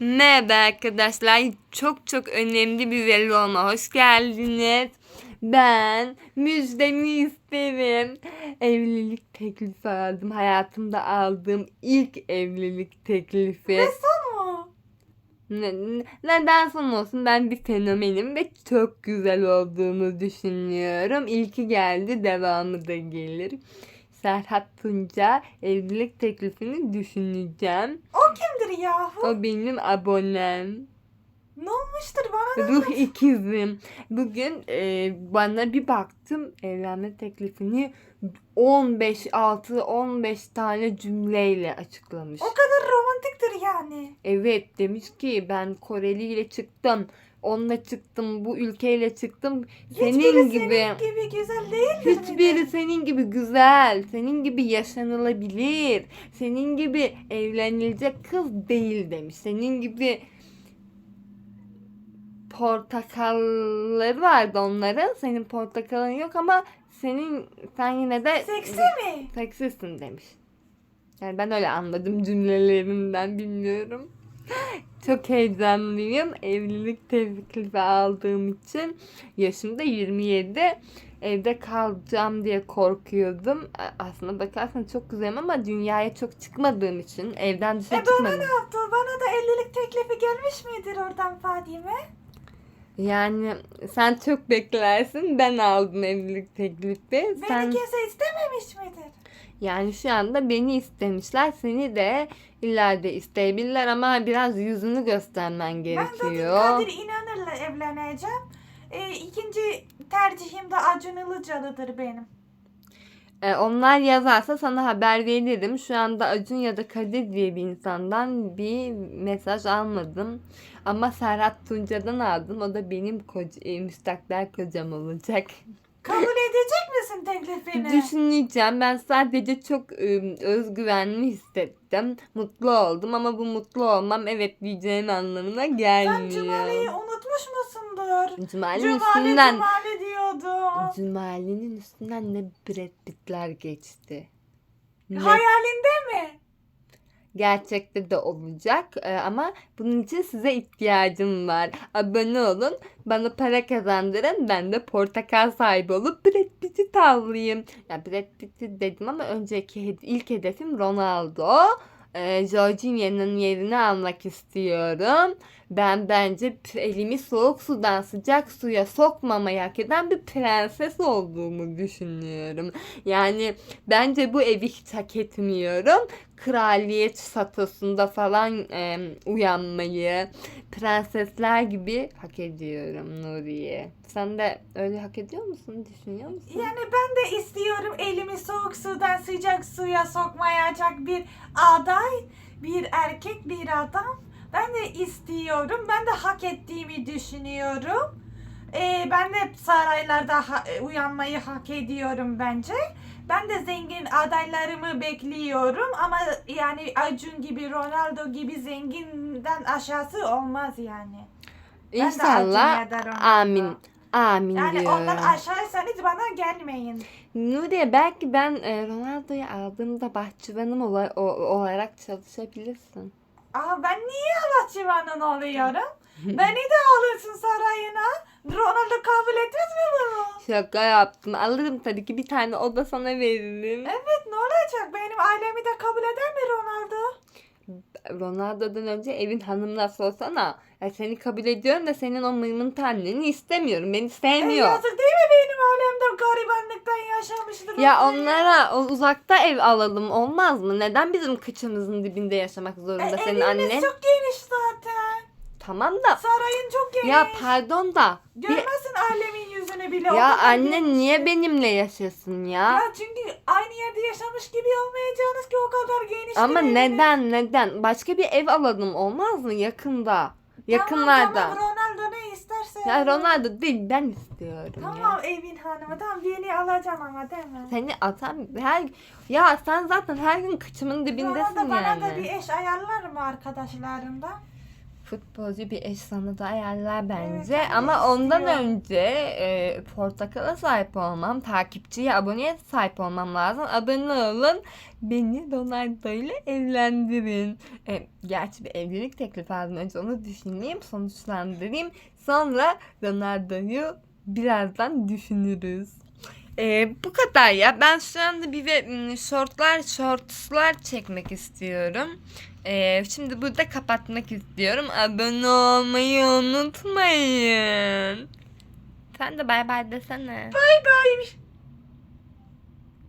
Merhaba arkadaşlar. Çok çok önemli bir vloguma hoş geldiniz. Ben müjdemi isterim. Evlilik teklifi aldım. Hayatımda aldığım ilk evlilik teklifi. Son mu? Ne, ne- neden son olsun ben bir fenomenim ve çok güzel olduğumu düşünüyorum. İlki geldi devamı da gelir. Serhat Tunca evlilik teklifini düşüneceğim. O kimdir yahu? O benim abonem. Ne olmuştur bana? Ruh ikizim. Bugün e, bana bir baktım evlenme teklifini 15 6 15 tane cümleyle açıklamış. O kadar romantiktir yani. Evet demiş ki ben Koreli ile çıktım. Onunla çıktım, bu ülkeyle çıktım. Senin Hiçbiri gibi senin gibi güzel değildir. hiçbiri senin gibi güzel, senin gibi yaşanılabilir, senin gibi evlenilecek kız değil demiş. Senin gibi portakalları vardı onların. Senin portakalın yok ama senin sen yine de Seksi mi? seksisin demiş. Yani ben öyle anladım cümlelerinden bilmiyorum. Çok heyecanlıyım. Evlilik teklifi aldığım için yaşım da 27. Evde kalacağım diye korkuyordum. Aslında bakarsan çok güzelim ama dünyaya çok çıkmadığım için evden dışarı E bana çıkmadım. ne yaptı? Bana da evlilik teklifi gelmiş midir oradan Fadime? Yani sen çok beklersin. Ben aldım evlilik teklifi. Beni Sen kimse istememiş midir? yani şu anda beni istemişler. Seni de ileride isteyebilirler ama biraz yüzünü göstermen Ben zaten gerekiyor. Kadir İnanır'la evleneceğim. E, ikinci tercihim de Acun Ilıcalı'dır benim. Ee, onlar yazarsa sana haber veririm. Şu anda Acun ya da Kadir diye bir insandan bir mesaj almadım. Ama Serhat Tunca'dan aldım. O da benim koca, e, müstakbel kocam olacak. Kabul edecek misin teklifini? Düşüneceğim. Ben sadece çok e, özgüvenli hissettim. Mutlu oldum ama bu mutlu olmam evet diyeceğim anlamına Sen gelmiyor. Cumali'yi unutmuş musundur? Cumali'nin Cumali üstünden Cumali diyordu. Cumali'nin üstünden ne Brad Pitt'ler geçti. Ne Hayalinde mi? gerçekte de olacak Ee, ama bunun için size ihtiyacım var. Abone olun, bana para kazandırın, ben de portakal sahibi olup Brad Pitt'i tavlayayım. Ya Brad Pitt'i dedim ama önceki ilk hedefim Ronaldo. Ee, Jorginho'nun yerini almak istiyorum. Ben bence elimi soğuk sudan sıcak suya sokmamayı hak eden bir prenses olduğumu düşünüyorum. Yani bence bu evi hiç hak etmiyorum kraliyet statüsünde falan e, uyanmayı prensesler gibi hak ediyorum Nuriye. Sen de öyle hak ediyor musun? Düşünüyor musun? Yani ben de istiyorum elimi soğuk sudan sıcak suya sokmayacak bir aday, bir erkek, bir adam. Ben de istiyorum. Ben de hak ettiğimi düşünüyorum. Ee, ben de saraylarda ha- e, uyanmayı hak ediyorum bence. Ben de zengin adaylarımı bekliyorum ama yani Acun gibi, Ronaldo gibi zenginden aşağısı olmaz yani. Ben de İnşallah. Acun ya da Ronaldo. Amin. Amin Yani diyorum. ondan aşağıysanız bana gelmeyin. Nuriye belki ben e, Ronaldo'yu aldığımda bahçıvanım ola- o- olarak çalışabilirsin. Aa ben niye bahçıvanın oluyorum? Beni de alırsın sarayına. Ronaldo kabul etmez mi bunu? Şaka yaptım. Alırım tabii ki bir tane oda sana veririm. Evet ne olacak? Benim ailemi de kabul eder mi Ronaldo? Ronaldo'dan önce evin hanımı nasıl olsana. Ya seni kabul ediyorum da senin o mıymıntı anneni istemiyorum. Beni E, sevmiyor. yazık değil mi benim ailemde garibanlıktan yaşamıştır. Ya onlara o uzakta ev alalım olmaz mı? Neden bizim kıçımızın dibinde yaşamak zorunda e, senin annen? çok geniş. Tamam da Sarayın çok geniş. ya pardon da bir, Görmezsin ailemin yüzünü bile. o ya geniş. niye benimle yaşasın ya? Ya çünkü aynı yerde yaşamış gibi olmayacağınız ki o kadar geniş. Ama bir eviniz. neden neden? Başka bir ev alalım olmaz mı yakında? Yakınlarda. Tamam, tamam Ronaldo ne isterse. Ya Ronaldo değil ben istiyorum ya. Tamam evin hanımı tamam beni alacaksın ama değil mi? Seni atan her ya sen zaten her gün kıçımın dibindesin Ronaldo bana yani. da bir eş ayarlar mı arkadaşlarımda? Futbolcu bir eş sana da ayarlar bence. ben de Ama ondan istiyorum. önce e, portakala sahip olmam, takipçiye, aboneye sahip olmam lazım. Abone olun, beni Ronaldo ile evlendirin. E, gerçi bir evlilik teklifi aldım önce onu düşüneyim, sonuçlandırayım. Sonra Ronaldo'yu birazdan düşünürüz. E, bu kadar ya. Ben şu anda bir ve shortlar, shortslar çekmek istiyorum. Ee, şimdi burada kapatmak istiyorum. Abone olmayı unutmayın. Sen de bay bay desene. Bay bay.